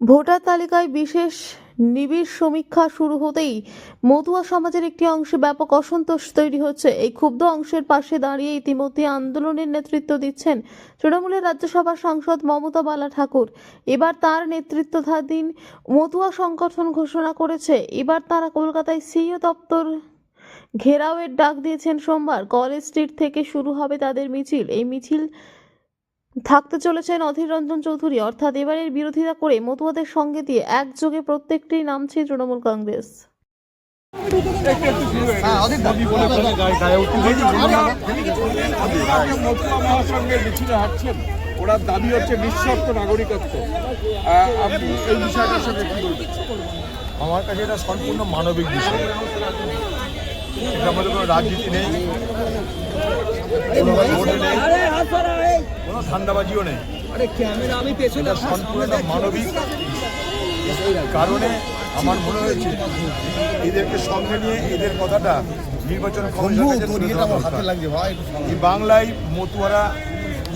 Voter তালিকায় বিশেষ নিবিড় সমীক্ষা শুরু হতেই মতুয়া সমাজের একটি অংশে ব্যাপক অসন্তোষ তৈরি হচ্ছে। এই ক্ষুব্ধ অংশের পাশে দাঁড়িয়ে ইতিমধ্যে আন্দোলনের নেতৃত্ব দিচ্ছেন তৃণমূলের রাজ্যসভার সাংসদ মমতা বালা ঠাকুর এবার তার নেতৃত্বাধীন মতুয়া সংগঠন ঘোষণা করেছে। এবার তারা কলকাতায় সিইও দপ্তর ঘেরাওয়ের ডাক দিয়েছেন সোমবার। কলেজ স্ট্রিট থেকে শুরু হবে তাদের মিছিল। এই মিছিল থাকতে চলেছেন অধীর রঞ্জন চৌধুরী। অর্থাৎ এবারের বিরোধিতা করে মতুয়াদের সঙ্গে দিয়ে একযোগে প্রত্যেকটি নামছে তৃণমূল কংগ্রেস। ওনার দাবি হচ্ছে নিঃশর্ত নাগরিকত্ব আমার কাছে এটা সম্পূর্ণ মানবিক বিষয়। মধ্যে কোনো রাজনীতি নেই। কোনো ভোটে নেই। এটা সম্পূর্ণ মানবিক কারণে আমার মনে হয়েছে এদেরকে সঙ্গে নিয়ে এদের কথাটা নির্বাচন। এই বাংলায় মতুয়ারা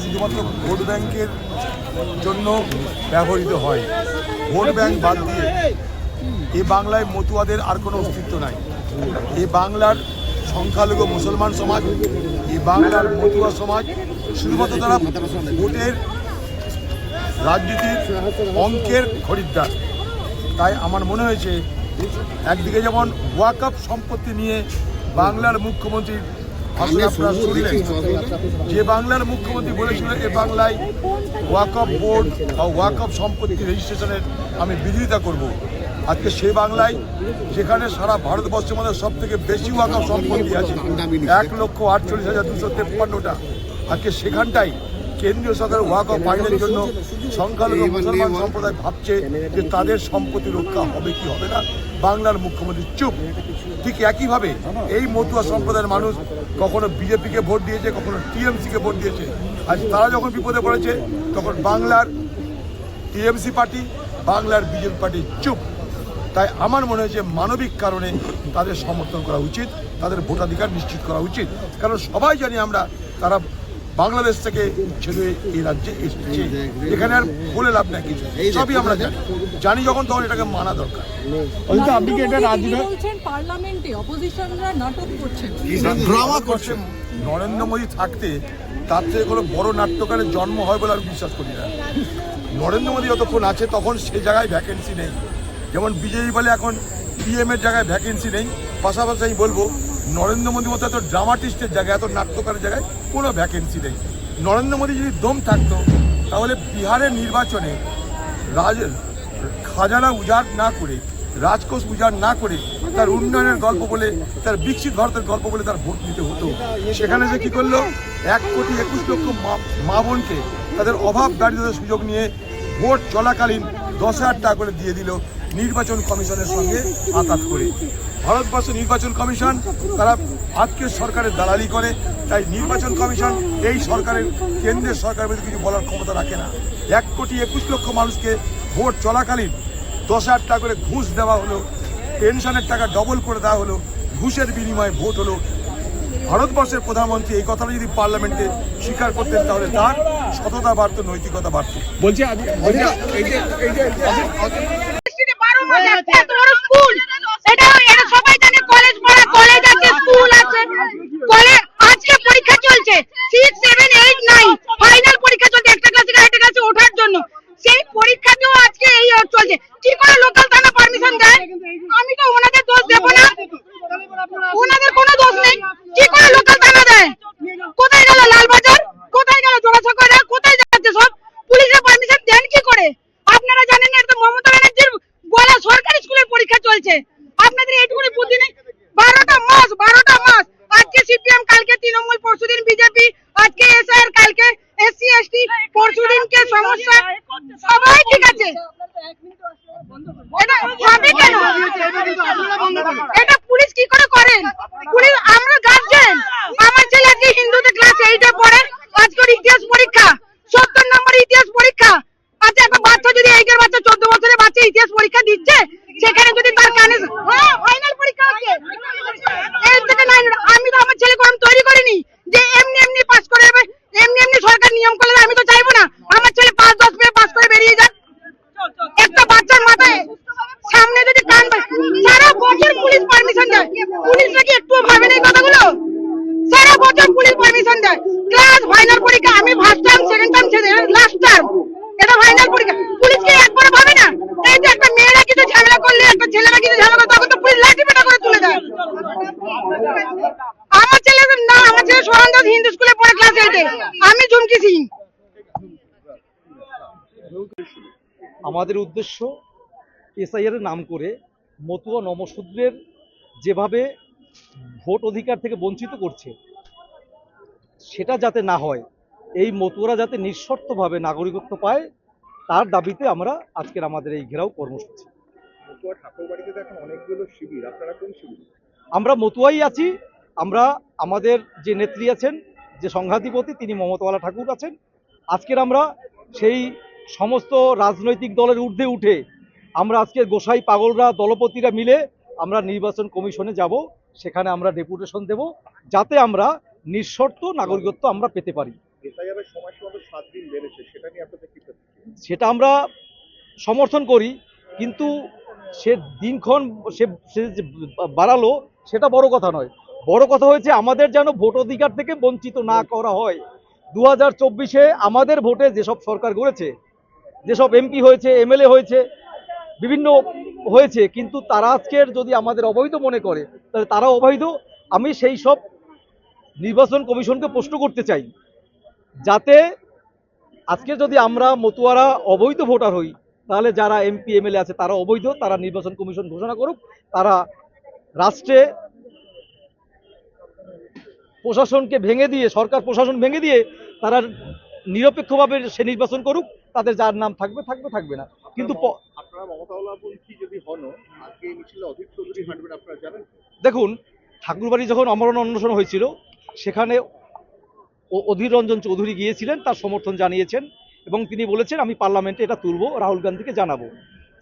শুধুমাত্র ভোট ব্যাংকের জন্য ব্যবহৃত হয়। ভোট ব্যাংক বাদ দিয়ে এই বাংলায় মতুয়াদের আর কোনো অস্তিত্ব নাই। এই বাংলার সংখ্যালঘু মুসলমান সমাজ এই বাংলার মতুয়া সমাজ শুধুমাত্র তারা ভোটের রাজনীতির অঙ্কের খরিদ্দার। তাই আমার মনে হয়েছে একদিকে যেমন ওয়াকআপ সম্পত্তি নিয়ে বাংলার মুখ্যমন্ত্রী আপনারা শুনলেন? যে বাংলার মুখ্যমন্ত্রী বলেছিলেন এ বাংলায় ওয়াকআপ বোর্ড বা ওয়াকআপ সম্পত্তি রেজিস্ট্রেশনের আমি বিরোধিতা করব। আজকে সে বাংলায় যেখানে সারা ভারতবর্ষের মধ্যে সব থেকে বেশি ওয়াকআপ সম্পত্তি আছে এক লক্ষ আটচল্লিশ হাজার দুশো তেপ্পান্নটা। আজকে সেখানটাই কেন্দ্রীয় সরকার ওয়াকআপ আইনের জন্য সংখ্যালঘু মুসলমান সম্প্রদায় ভাবছে যে তাদের সম্পত্তি রক্ষা হবে কি হবে না। বাংলার মুখ্যমন্ত্রী চুপ। ঠিক একইভাবে এই মতুয়া সম্প্রদায়ের মানুষ কখনো বিজেপিকে ভোট দিয়েছে কখনো টিএমসিকে ভোট দিয়েছে। আজ তারা যখন বিপদে পড়েছে তখন বাংলার টিএমসি পার্টি বাংলার বিজেপি পার্টি চুপ। তাই আমার মনে হয়েছে মানবিক কারণে তাদের সমর্থন করা উচিত তাদের ভোটাধিকার নিশ্চিত করা উচিত। কারণ সবাই জানি আমরা তারা বাংলাদেশ থেকে হয়ে এই রাজ্যে এসেছে। এখানে আর বলে লাভ নাই কিছু। সবই আমরা জানি। জানি যখন তখন এটাকে মানা দরকার। আপনি কি এটা রাজি তিনি নন? বলছেন পার্লামেন্টে অপোজিশনরা নাটক করছেন ড্রামা করছে। নরেন্দ্র মোদী থাকতে তার থেকে কোনো বড় নাট্যকারের জন্ম হয় বলে আমি বিশ্বাস করি না। নরেন্দ্র মোদী যতক্ষণ আছে তখন সে জায়গায় ভ্যাকেন্সি নেই। যেমন বিজেপি বলে এখন পিএম এর জায়গায় ভ্যাকেন্সি নেই। পাশাপাশি আমি বলব নরেন্দ্র মোদী মতো এত ড্রামাটিস্টের জায়গায়, এত নাট্যকারের জায়গায় কোনো ভ্যাকেন্সি নেই। নরেন্দ্র মোদী যদি দম থাকতো, তাহলে বিহারের নির্বাচনে রাজ, খাজানা উজাড় না করে, রাজকোষ উজাড় না করে তার উন্নয়নের গল্প বলে, তার বিকশিত ভারতের গল্প বলে তার ভোট নিতে হতো। সেখানে যে কি করল? এক কোটি একুশ লক্ষ মা- বোনকে তাদের অভাব দারিদ্রের সুযোগ নিয়ে ভোট চলাকালীন দশ হাজার টাকা করে দিয়ে দিল। নির্বাচন কমিশনের সঙ্গে আঘাত করে। ভারতবর্ষ নির্বাচন কমিশন, তারা আজকের সরকারের দালালি করে, তাই নির্বাচন কমিশন এই সরকারের, কেন্দ্রের সরকারের বিরুদ্ধে কিছু বলার ক্ষমতা রাখে না। এক কোটি একুশ লক্ষ মানুষকে ভোট চলাকালীন দশ হাজার টাকা করে ঘুষ দেওয়া হলো, পেনশনের টাকা ডবল করে দেওয়া হলো, ঘুষের বিনিময়ে ভোট হলো। ভারতবর্ষের প্রধানমন্ত্রী এই কথাটা যদি পার্লামেন্টে স্বীকার করতেন, তাহলে তার সততা বাড়ত নৈতিকতা বাড়ত বলছি সেভেন এইট নাইন ফাইনাল পরীক্ষা চলছে। একটা ক্লাস থেকে আরেকটা ওঠার জন্য। সেই পরীক্ষাতেও আজকে এই চলছে। কি করে লোকাল থানা পারমিশন দেয়? আমি তো ওনাদের দোষ দেবো না। ওনাদের কোনো দোষ নেই। কি করে লোকাল থানা দেয় কোথায় গেল লালবাজার কোথায় গেল জোড়াসাঁকোরা কোথায় যাচ্ছে সব পুলিশের পারমিশন দেন কি করে আপনারা জানেন না এটা মমতা ব্যানার্জির বলা সরকারি স্কুলের পরীক্ষা চলছে আপনাদের এইটুকুনি বুদ্ধি নেই বারোটা মাস বারোটা মাস আজকে সিপিএম কালকে তৃণমূল পরশুদিন বিজেপি আজকে এসআর কালকে এসসি এসটি পরশুদিনকে সমস্যা সবাই ঠিক আছে এটা হবে কেন এটা পুলিশ কি করে করেন পুলিশ আমরা গার্জেন আমার ছেলে আজকে হিন্দুতে ক্লাস এইটে পড়ে আজকে ওর ইতিহাস পরীক্ষা সত্তর নম্বর ইতিহাস পরীক্ষা আচ্ছা একটা বাচ্চা যদি এইটের বাচ্চা চোদ্দ বছরের বাচ্চা ইতিহাস পরীক্ষা দিচ্ছে সেখানে যদি তার কানে হ্যাঁ ফাইনাল পরীক্ষা হচ্ছে এইট থেকে নাইন আমি তো আমার ছেলেকে আমি তৈরি করিনি যে এমনি এমনি পাস করে যাবে এমনি এমনি সরকার নিয়ম করলে আমি তো চাইব না আমার ছেলে পাঁচ দশ পেয়ে পাস করে বেরিয়ে যাক একটা বাচ্চা আমাদের উদ্দেশ্য এসআইআর নাম করে মতুয়া নমশূদ্রের যেভাবে ভোট অধিকার থেকে বঞ্চিত করছে সেটা যাতে না হয় এই মতুয়ারা যাতে নিঃশর্তভাবে নাগরিকত্ব পায় তার দাবিতে আমরা আজকের আমাদের এই ঘেরাও কর্মসূচি। আমরা মতুয়াই আছি আমরা আমাদের যে নেত্রী আছেন যে সংঘাধিপতি তিনি মমতাওয়ালা ঠাকুর আছেন আজকের আমরা সেই সমস্ত রাজনৈতিক দলের ঊর্ধ্বে উঠে আমরা আজকের গোসাই পাগলরা দলপতিরা মিলে আমরা নির্বাচন কমিশনে যাব সেখানে আমরা ডেপুটেশন দেব যাতে আমরা নিঃশর্ত নাগরিকত্ব আমরা পেতে পারি। সেটা আমরা সমর্থন করি কিন্তু সে দিনক্ষণ সে সে যে বাড়ালো সেটা বড় কথা নয়। বড় কথা হয়েছে আমাদের যেন ভোট অধিকার থেকে বঞ্চিত না করা হয়। দু হাজার চব্বিশে আমাদের ভোটে যেসব সরকার গড়েছে যেসব এমপি হয়েছে এমএলএ হয়েছে, বিভিন্ন হয়েছে, কিন্তু তারা আজকের যদি আমাদের অবৈধ মনে করে, তাহলে তারা অবৈধ। আমি সেই সব নির্বাচন কমিশনকে প্রশ্ন করতে চাই, যাতে আজকে যদি আমরা মতুয়ারা অবৈধ ভোটার হই, তাহলে যারা এমপি এমএলএ আছে, তারা অবৈধ, তারা নির্বাচন কমিশন ঘোষণা করুক, তারা রাষ্ট্রে প্রশাসনকে ভেঙে দিয়ে, সরকার প্রশাসন ভেঙে দিয়ে, তারা নিরপেক্ষভাবে সে নির্বাচন করুক। তাদের যার নাম থাকবে থাকবে থাকবে না। কিন্তু দেখুন ঠাকুরবাড়ি যখন অমরণ অন্বেষণ হয়েছিল সেখানে অধীর রঞ্জন চৌধুরী গিয়েছিলেন তার সমর্থন জানিয়েছেন এবং তিনি বলেছেন আমি পার্লামেন্টে এটা তুলব রাহুল গান্ধীকে জানাব।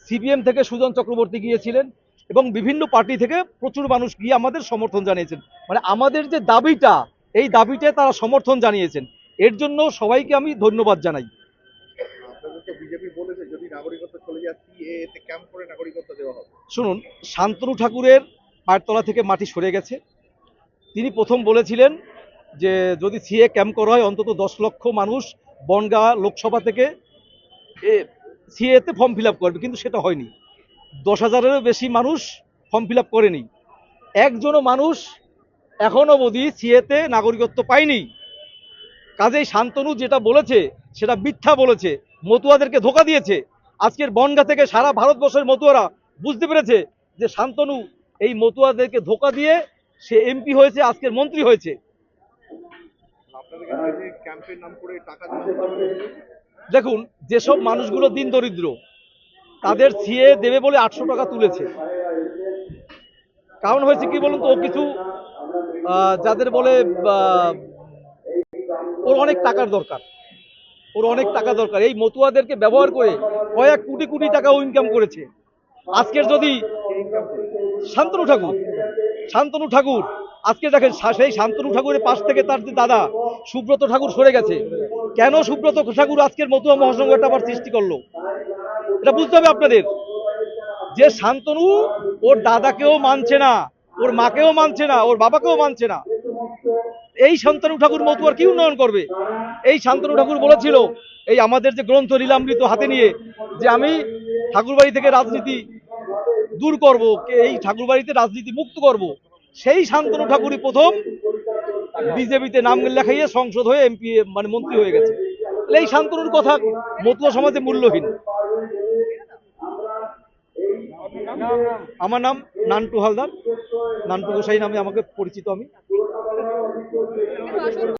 সিপিএম থেকে সুজন চক্রবর্তী গিয়েছিলেন এবং বিভিন্ন পার্টি থেকে প্রচুর মানুষ গিয়ে আমাদের সমর্থন জানিয়েছেন। মানে আমাদের যে দাবিটা এই দাবিতে তারা সমর্থন জানিয়েছেন। এর জন্য সবাইকে আমি ধন্যবাদ জানাই। শুনুন, শান্তনু ঠাকুরের পায়ের থেকে মাটি সরে গেছে। তিনি প্রথম বলেছিলেন যে, যদি সিএ ক্যাম্প করা হয়, অন্তত দশ লক্ষ মানুষ বনগাঁ লোকসভা থেকে সিএতে ফর্ম ফিল করবে, কিন্তু সেটা হয়নি। দশ হাজারেরও বেশি মানুষ ফর্ম ফিল করেনি। একজনও মানুষ এখনও অবধি সিএতে নাগরিকত্ব পায়নি। কাজেই শান্তনু যেটা বলেছে, সেটা মিথ্যা বলেছে, মতুয়াদেরকে ধোকা দিয়েছে। আজকের বনগা থেকে সারা ভারতবর্ষের মতুয়ারা বুঝতে পেরেছে যে শান্তনু এই মতুয়াদেরকে ধোকা দিয়ে সে এমপি হয়েছে, আজকের মন্ত্রী হয়েছে। দেখুন, যেসব মানুষগুলো দিন দরিদ্র, তাদের সিএ দেবে বলে আটশো টাকা তুলেছে। কারণ হয়েছে কি বলুন তো, ও কিছু যাদের বলে ওর অনেক টাকার দরকার। ওর অনেক টাকা দরকার। এই মতুয়াদেরকে ব্যবহার করে কয়েক কোটি কোটি টাকা ইনকাম করেছে। আজকের যদি শান্তনু ঠাকুর শান্তনু ঠাকুর, আজকে দেখেন সেই শান্তনু ঠাকুরের পাশ থেকে তার যে দাদা, সুব্রত ঠাকুর সরে গেছে। কেন সুব্রত ঠাকুর আজকের মতুয়া মহাসংঘটা আবার সৃষ্টি করল? এটা বুঝতে হবে আপনাদের। যে শান্তনু ওর দাদাকেও মানছে না, ওর মাকেও মানছে না, ওর বাবাকেও মানছে না এই শান্তনু ঠাকুর মতুয়ার কি উন্নয়ন করবে? এই শান্তনু ঠাকুর বলেছিল, এই আমাদের যে গ্রন্থ লীলামৃত হাতে নিয়ে, যে আমি ঠাকুরবাড়ি থেকে রাজনীতি দূর করব এই ঠাকুরবাড়িতে রাজনীতি মুক্ত করব, সেই শান্তনু ঠাকুরই প্রথম বিজেপিতে নাম লেখাইয়ে সংসদ হয়ে এমপি মানে মন্ত্রী হয়ে গেছে। এই শান্তনুর কথা মতুয়া সমাজে মূল্যহীন। আমার নাম নান্টু হালদার। নান্টু গোসাই নামে আমাকে পরিচিত আমি। 你好，说。